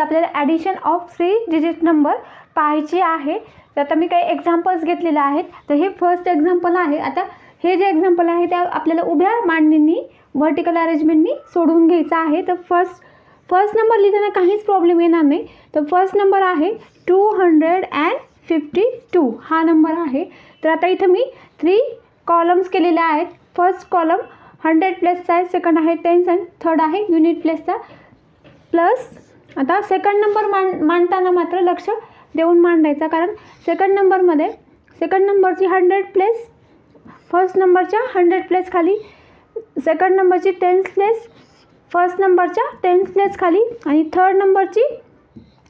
आज आपल्याला addition of three digit number पाहायची आहे. तर आता मी काही एक्झाम्पल्स घेतलेले आहेत. तर हे फर्स्ट एक्झाम्पल आहे. आता हे जे एक्झाम्पल आहे त्या आपल्याला उभ्या मांडणींनी व्हर्टिकल अरेंजमेंटनी सोडवून घ्यायचं आहे. तर फर्स्ट फर्स्ट नंबर लिहिताना काहीच प्रॉब्लेम येणार नाही. तर फर्स्ट नंबर आहे two hundred and fifty two हा नंबर आहे. तर आता इथं मी थ्री कॉलम्स केलेले आहेत. फर्स्ट कॉलम हंड्रेड प्लसचा आहे. सेकंड आहे टेन्स अँड थर्ड आहे युनिट प्लेसचा प्लस आता सेकंड नंबर मांड मांडताना मात्र लक्ष देऊन मांडायचा कारण सेकंड नंबरमध्ये सेकंड नंबरची हंड्रेड प्लेस फर्स्ट नंबरच्या हंड्रेड प्लेस खाली सेकंड नंबरची टेन्थ प्लेस फर्स्ट नंबरच्या टेन्थ प्लेस खाली आणि थर्ड नंबरची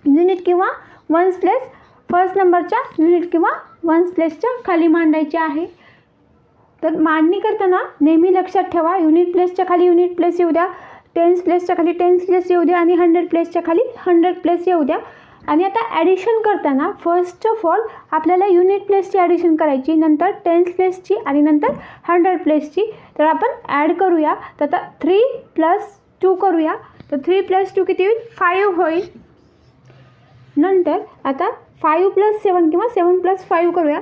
युनिट किंवा वन्स प्लेस फर्स्ट नंबरच्या युनिट किंवा वन्स प्लेसच्या खाली मांडायची आहे. तर मांडणी करताना नेहमी लक्षात ठेवा युनिट प्लेसच्या खाली युनिट प्लेस येऊ द्या. टेन्स प्लेसच्या खाली टेन्स प्लेस येऊ द्या आणि हंड्रेड प्लेसच्या खाली हंड्रेड प्लेस येऊ द्या. आणि आता ॲडिशन करताना फर्स्ट ऑफ ऑल आपल्याला युनिट प्लेसची ॲडिशन करायची नंतर टेन्स प्लेसची आणि नंतर हंड्रेड प्लेसची तर आपण ॲड करूया. तर आता थ्री प्लस टू करूया. तर थ्री प्लस टू किती होईल? फाईव्ह होईल. नंतर आता फाईव्ह प्लस सेवन किंवा सेवन प्लस फाईव्ह करूया.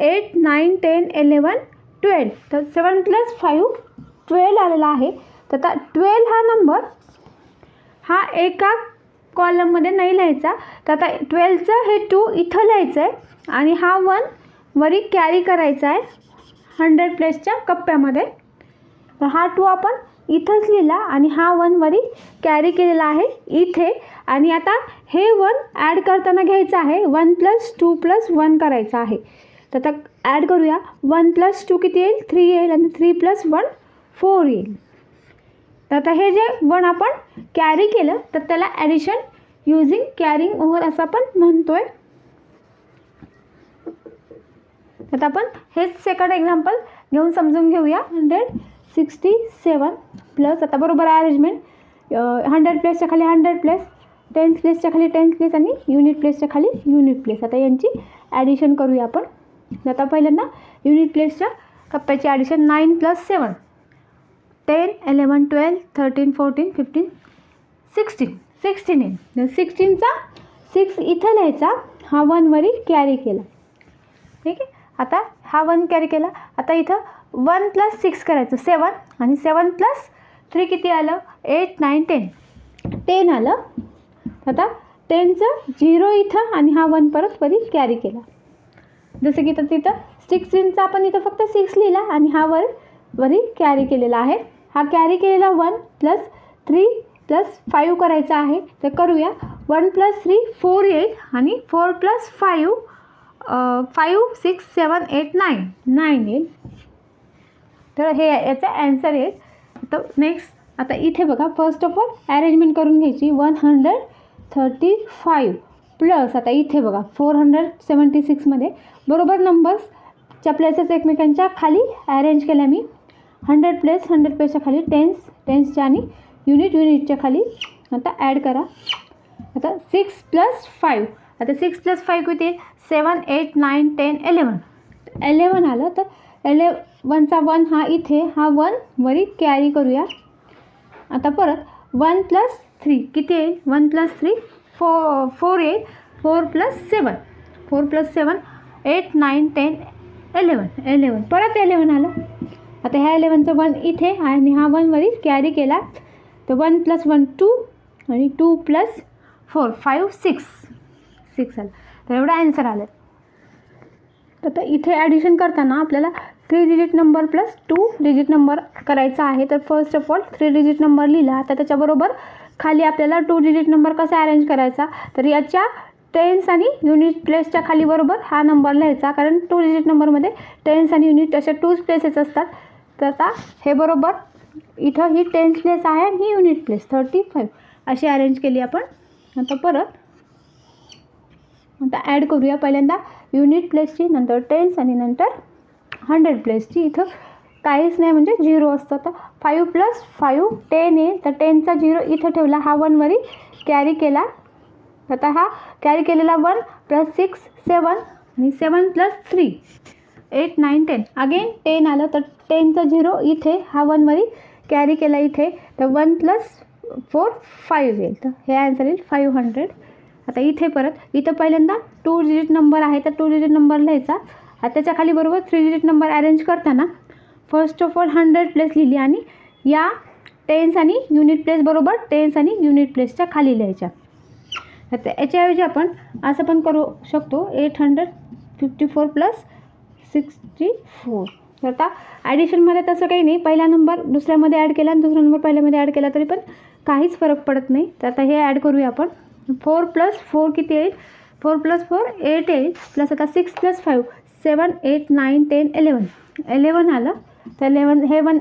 Eight nine ten eleven twelve तर सेवन प्लस फाईव्ह ट्वेल्व आलेला आहे. तर आता ट्वेल्व हा नंबर हा एका कॉलममध्ये नाही लिहायचा. तर आता ट्वेल्वचं हे टू इथं लिहायचं आहे आणि हा वन वरी कॅरी करायचा आहे हंड्रेड प्लेसच्या कप्प्यामध्ये. तर हा टू आपण इथंच लिहिला आणि हा वन वरी कॅरी केलेला आहे इथे. आणि आता हे वन ॲड करताना घ्यायचं आहे. One plus two plus one करायचं आहे. तर आता ॲड करूया. वन प्लस टू किती येईल? थ्री येईल. आणि थ्री प्लस वन फोर येईल. तर आता हे जे वन आपण कॅरी केलं तर त्याला ॲडिशन युझिंग कॅरिंग ओव्हर असं आपण म्हणतो आहे आता आपण हेच सेकंड एक्झाम्पल घेऊन समजून घेऊया. हंड्रेड सिक्स्टी सेवन प्लस आता बरोबर अरेंजमेंट हंड्रेड प्लेसच्या खाली हंड्रेड प्लेस टेन्थ प्लेसच्या खाली टेन्थ प्लेस आणि युनिट प्लेसच्या खाली युनिट प्लेस आता यांची ॲडिशन करूया आपण. आता पहिल्यांदा युनिट प्लेसच्या कप्प्याची addition nine plus seven ten eleven twelve thirteen fourteen fifteen sixteen. Sixteen येईल सिक्स्टीनचा सिक्स इथं लिहायचा. हा वनवरी कॅरी केला. ठीक आहे? आता हा वन कॅरी केला. आता इथं वन प्लस सिक्स करायचं. सेवन आणि सेवन प्लस थ्री किती आलं? एट नाईन टेन टेन आलं. आता टेनचं झिरो इथं आणि हा वन परत वरी कॅरी केला. जसं की तर तिथं सिक्स्टीनचा आपण इथं फक्त सिक्स लिहिला आणि हा वर वरी कॅरी केलेला आहे. हा कॅरी केलेला one plus three plus five करायचा आहे. तर करूया. वन प्लस थ्री फोर येईल आणि four plus five five six seven eight nine nine येईल तर हे याचा ॲन्सर येईल तर नेक्स्ट आता इथे बघा. फर्स्ट ऑफ ऑल ॲरेंजमेंट करून घ्यायची. One hundred thirty five plus आता इथे बघा. फोर हंड्रेड सेवन्टी सिक्समध्ये बरोबर नंबर्सच्या प्लेसेस एकमेकांच्या खाली अरेंज केल्या मी. हंड्रेड प्लेस हंड्रेड प्लेसच्या खाली टेन्स टेन्सच्या आणि युनिट युनिटच्या खाली. आता ॲड करा. आता सिक्स प्लस फाईव्ह आता सिक्स प्लस फाईव्ह किती? Seven eight nine ten eleven eleven आलं तर एलेवनचा वन हा इथे हा वन वरी कॅरी करूया. आता परत वन प्लस थ्री किती येईल वन प्लस थ्री फो फोर येईल four plus seven four plus seven eight nine ten eleven eleven परत एलेवन आलं. आता ह्या इलेवनचं वन इथे आणि हा वनवरी कॅरी केला. तर वन प्लस वन टू आणि two plus four five six six आलं तर एवढं ॲन्सर आलं तर आता इथे ॲडिशन करताना आपल्याला three digit number plus two digit number करायचा आहे. तर first of all three digit number लिहिला. तर त्याच्याबरोबर खाली आपल्याला टू डिजिट नंबर कसा अरेंज करायचा? तर याच्या टेन्स आणि युनिट प्लेसच्या खाली बरोबर हा नंबर लिहायचा. कारण टू डिजिट नंबरमध्ये टेन्स आणि युनिट अशा टूच प्लेसेस असतात. तर आता हे बरोबर. इथं ही टेन्स प्लेस आहे आणि ही युनिट प्लेस थर्टी फाईव्ह अशी अरेंज केली आपण. आता परत. आता ॲड करूया पहिल्यांदा. युनिट प्लेसची नंतर टेन्स आणि नंतर हंड्रेड प्लेसची इथं काहीच नाही म्हणजे झिरो असतं. तर फाईव्ह प्लस फाईव्ह टेन आहे. तर टेनचा झिरो इथं ठेवला. हा वनवरी कॅरी केला. आता हा कॅरी केलेला वन प्लस सिक्स सेवन आणि seven plus three eight nine ten. Again ten आलं तर टेनचा झिरो इथे हा वनवरी कॅरी केला इथे. तर वन प्लस फोर फाईव्ह येईल. तर हे आन्सर येईल फाईव्ह हंड्रेड आता इथे परत इथं पहिल्यांदा टू डिजिट नंबर आहे तर टू डिजिट नंबर लिहायचा. आता त्याच्याखाली बरोबर थ्री डिजिट नंबर अरेंज करताना first of all hundred place लिहिली आणि या टेन्स आणि युनिट प्लेस बरोबर टेन्स आणि युनिट प्लेसच्या खाली लिहायच्या. तर याच्याऐवजी आपण असं पण करू शकतो eight hundred fifty four plus sixty four तर आता ॲडिशनमध्ये तसं काही नाही. पहिला नंबर दुसऱ्यामध्ये ॲड केला आणि दुसरा नंबर पहिल्यामध्ये ॲड केला तरी पण काहीच फरक पडत नाही. तर आता हे ॲड करूया आपण. फोर प्लस फोर किती येईल? फोर प्लस फोर एट येईल. प्लस आता six plus five seven eight nine ten eleven eleven आलं. तर एलेवन हे वन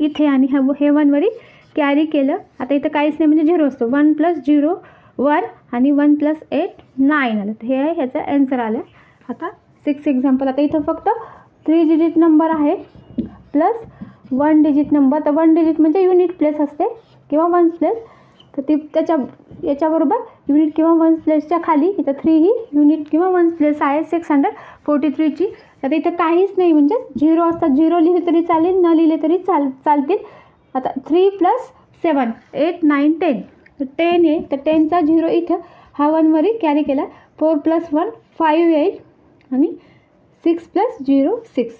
इथे आणि हे हे वनवरी कॅरी केलं. आता इथं काहीच नाही म्हणजे झिरो असतो. वन प्लस झिरो वन आणि वन प्लस एट नाईन आलं. तर हे आहे ह्याचं ॲन्सर आलं. आता सिक्स एक्झाम्पल आता इथं फक्त थ्री डिजिट नंबर आहे. प्लस वन डिजिट नंबर तर वन डिजिट म्हणजे युनिट प्लेस असते किंवा वन्स प्लेस तर ती त्याच्या याच्याबरोबर युनिट किंवा वन्स प्लेसच्या खाली इथं थ्री ही युनिट किंवा वन प्लेस आहे सिक्स हंड्रेड फोर्टी थ्रीची तर इथं काहीच नाही म्हणजे झिरो असतात. झिरो लिहिले तरी चालेल न लिहिले तरी चाल चालतील. आता three plus seven eight nine ten तर टेन आहे. तर टेनचा झिरो इथं हा वनवरी कॅरी केला. फोर प्लस वन फाईव्ह येईल आणि सिक्स प्लस झिरो सिक्स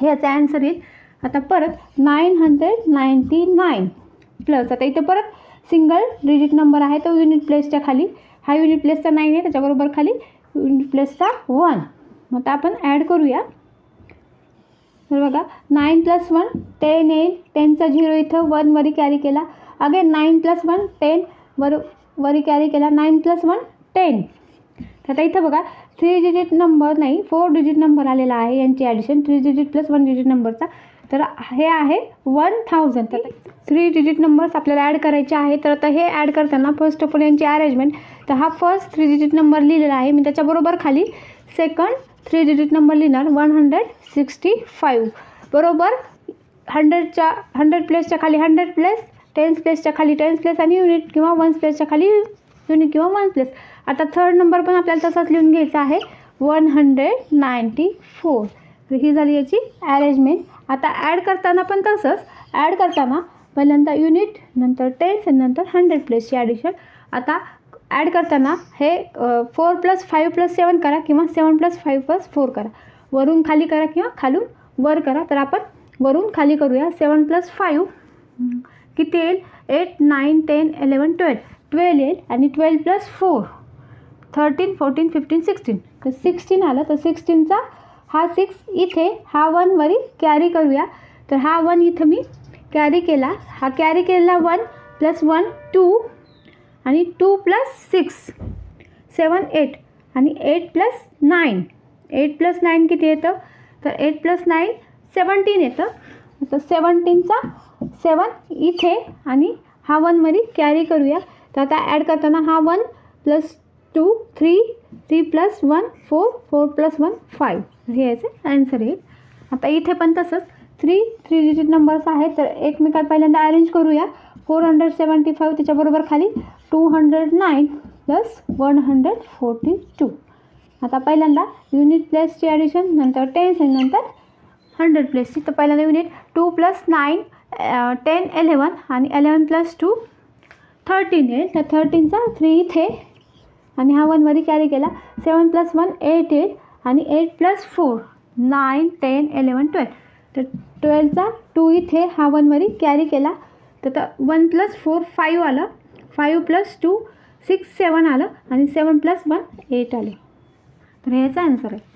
हे याचा ॲन्सर येईल. आता परत nine hundred ninety nine plus आता इथं परत सिंगल डिजिट नंबर आहे तो युनिट प्लेसच्या खाली. हा युनिट प्लेसचा नाईन आहे त्याच्याबरोबर खाली युनिट प्लेसचा वन मग आता आपण ॲड करूया. तर बघा नाईन प्लस वन टेन येईल टेनचा झिरो इथं वन वरी कॅरी केला. Again nine plus one ten वर वरी कॅरी केला. नाईन प्लस वन टेन तर आता इथं बघा थ्री डिजिट नंबर नाही फोर डिजिट नंबर आलेला आहे यांची addition three digit plus one digit नंबरचा तर हे आहे वन थाउजंड तर थ्री डिजिट नंबर्स आपल्याला ॲड करायचे आहे तर आता हे ॲड करताना फर्स्ट ऑफ ऑल यांची अरेंजमेंट तर हा फर्स्ट थ्री डिजिट नंबर लिहिलेला आहे. मी त्याच्याबरोबर खाली सेकंड थ्री डिजिट नंबर लिहिणार. वन हंड्रेड सिक्स्टी फाईव्ह बरोबर हंड्रेडच्या हंड्रेड प्लेसच्या खाली हंड्रेड प्लेस टेन्स प्लेसच्या खाली टेन्स प्लेस आणि युनिट किंवा वन्स प्लेसच्या खाली युनिट किंवा वन प्लेस आता थर्ड नंबर पण आपल्याला तसाच लिहून घ्यायचा आहे. वन हंड्रेड नाईन्टी फोर ही झाली याची ॲरेंजमेंट आता ॲड करताना पण तसंच. ॲड करताना पहिल्यांदा युनिट नंतर टेन्स आणि नंतर हंड्रेड प्लेसची ॲडिशन आता ॲड करताना हे four plus five plus seven करा किंवा seven plus five plus four करा. वरून खाली करा किंवा खालून वर करा. तर आपण वरून खाली करूया. सेवन प्लस फाईव्ह किती येईल? Eight nine ten eleven twelve twelve येईल आणि twelve plus four thirteen fourteen fifteen sixteen तर सिक्स्टीन आलं तर सिक्स्टीनचा हा सिक्स इथे हा वनवरी कॅरी करूया. तर हा वन इथं मी कॅरी केला. हा कॅरी केलेला वन प्लस वन टू आणि two plus six seven eight आणि eight plus nine eight plus nine किती येतं? तर एट प्लस नाईन सेवन्टीन येतं. तर सेवन्टीनचा सेवन इथे आणि हा वनमध्ये कॅरी करूया. तर आता ॲड करताना हा one plus two three three plus one four four plus one five हे याचे ॲन्सर येईल आता इथे पण तसंच थ्री थ्री डिजिट नंबर्स आहेत. तर एकमेकात पहिल्यांदा अरेंज करूया. फोर हंड्रेड सेवन्टी फाईव्ह त्याच्याबरोबर खाली two hundred nine plus one hundred forty two आता पहिल्यांदा युनिट प्लेसची ॲडिशन नंतर टेन्स आणि नंतर हंड्रेड प्लेसची तर पहिल्यांदा unit two plus nine ten eleven आणि एलेवन प्लस टू थर्टीन येईल. तर थर्टीनचा थ्री इथे. आणि हा वनमध्ये कॅरी केला. सेवन प्लस वन एट येईल. आणि eight plus four nine ten eleven twelve तर ट्वेल्वचा टू इथे हा वनमध्ये कॅरी केला. तर वन प्लस फोर फाईव्ह आलं. Five plus two six seven आलं. आणि सेवन प्लस वन एट आले. तर ह्याचा आन्सर आहे.